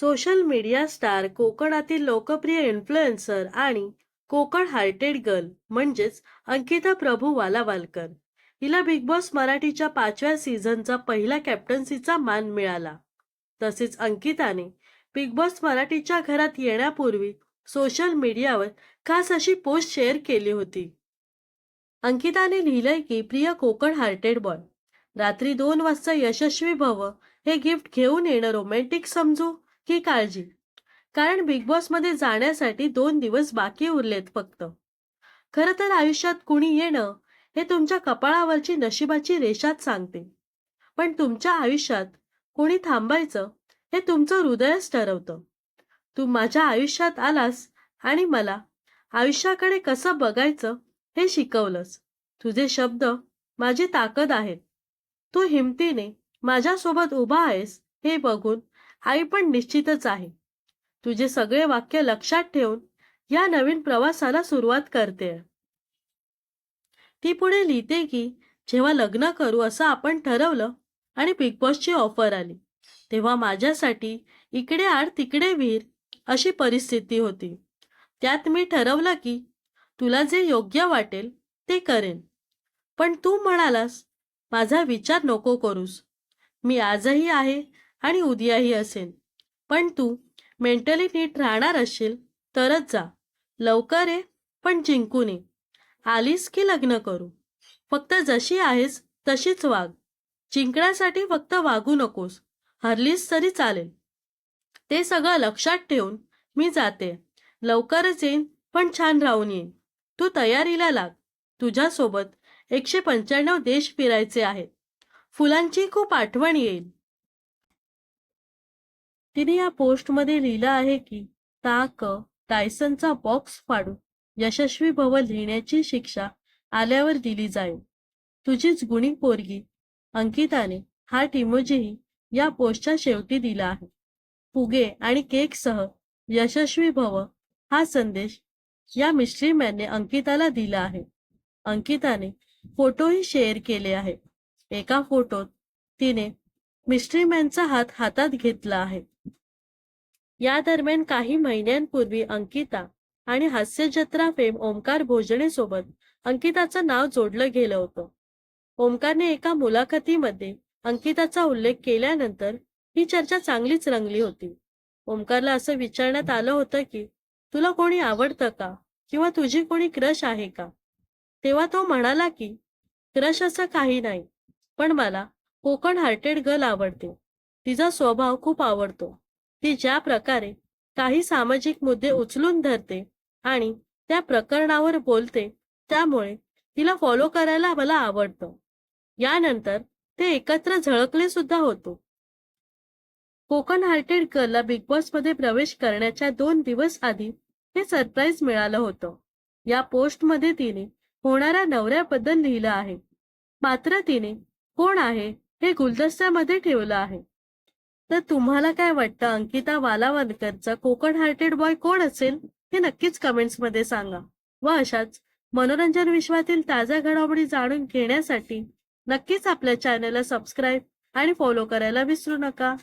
Social media star कोकणातील लोकप्रिय influencer आणि कोकण हार्टेड गर्ल म्हणजेच अंकिता प्रभू वालावालकर. हिला बिग बॉस मराठीच्या पाचव्या सीझनचा पहिला कॅप्टन्सीचा मान मिळाला. तसेच अंकिताने बिग बॉस मराठीच्या घरात येण्यापूर्वी सोशल मीडियावर खास अशी पोस्ट शेअर केली होती. अंकिताने लिहिलंय की प्रिय कोकण हार्टेड बॉय रात्री दोन वाजता यशस्वी भव हे गिफ्ट घेऊन येणं रोमॅन्टिक समजू? की काळजी. कारण बिग बॉसमध्ये जाण्यासाठी दोन दिवस बाकी उरलेत फक्त. खरं तर आयुष्यात कुणी येणं हे तुमच्या कपाळावरची नशिबाची रेषाच सांगते. पण तुमच्या आयुष्यात कोणी थांबायचं हे तुमचं हृदयच ठरवतं. तू माझ्या आयुष्यात आलास आणि मला आयुष्याकडे कसं बघायचं हे शिकवलंस. तुझे शब्द माझी ताकद आहेत. तू हिमतीने माझ्यासोबत उभा आहेस हे बघून आई पण निश्चितच आहे. तुझे सगळे वाक्य लक्षात ठेवून या नवीन प्रवासाला सुरुवात करते. ती पुढे लिहिते की जेव्हा लग्न करू असं आपण ठरवलं आणि बिग बॉसची ऑफर आली तेव्हा माझ्यासाठी इकडे आड तिकडे विहीर अशी परिस्थिती होती. त्यात मी ठरवलं की तुला जे योग्य वाटेल ते करेन. पण तू म्हणालास माझा विचार नको करूस. मी आजही आहे आणि उद्याही असेल. पण तू मेंटली नीट राहणार असशील तरच जा. लवकर ये पण जिंकून ये. आलीस की लग्न करू. फक्त जशी आहेस तशीच वाग. जिंकण्यासाठी फक्त वागू नकोस. हरलीस तरी चालेल. ते सगळं लक्षात ठेवून मी जाते. लवकरच येईन पण छान राहून येईन. तू तयारीला लाग. तुझ्यासोबत एकशे पंच्याण्णव देश फिरायचे आहेत. फुलांची खूप आठवण येईल. तिने या पोस्टमध्ये लिहिलं आहे की ताक टायसनचा बॉक्स फाडून यशस्वी भव लिहिण्याची शिक्षा आल्यावर दिली जाईल. तुझीच गुणी पोरगी. अंकिताने हा टिमोजीही या पोस्टच्या शेवटी दिला आहे. फुगे आणि केकसह यशस्वी भव हा संदेश या मिस्ट्रीमॅनने अंकिताला दिला आहे. अंकिताने फोटोही शेअर केले आहे एका फोटोत तिने मिस्ट्री मॅनचा हात हातात घेतला आहे. या दरम्यान काही महिन्यांपूर्वी अंकिता आणि हास्यजत्रा फेम ओमकार भोजने सोबत अंकिताचं नाव जोडलं गेलं होतं. ओमकारने एका मुलाखतीमध्ये अंकिताचा उल्लेख केल्यानंतर ही चर्चा चांगलीच रंगली होती. ओमकारला असं विचारण्यात आलं होतं की तुला कोणी आवडतं का? किंवा तुझी कोणी क्रश आहे का? तेव्हा तो म्हणाला की क्रश असं काही नाही पण मला कोकण हार्टेड गर्ल आवडते. तिचा स्वभाव खूप आवडतो. ती ज्या प्रकारे काही सामाजिक मुद्दे उचलून धरते आणि त्या प्रकरणावर बोलते त्यामुळे तिला फॉलो करायला मला आवडतं. यानंतर ते एकत्र झळकले सुद्धा होतो. कोकण हार्टेड गर्लला बिग बॉसमध्ये प्रवेश करण्याच्या दोन दिवस आधी हे सरप्राईज मिळालं होतं. या पोस्टमध्ये तिने होणाऱ्या नवऱ्याबद्दल लिहिलं आहे. मात्र तिने कोण आहे हे गुलदस्त्यामध्ये ठेवलं आहे. तर तुम्हाला काय वाटतं? अंकिता वालावलकरचा कोकण हार्टेड बॉय कोण असेल? हे नक्कीच कमेंट्समध्ये सांगा. व अशाच मनोरंजन विश्वातील ताज्या घडामोडी जाणून घेण्यासाठी नक्कीच आपल्या चॅनलला सबस्क्राईब आणि फॉलो करायला विसरू नका.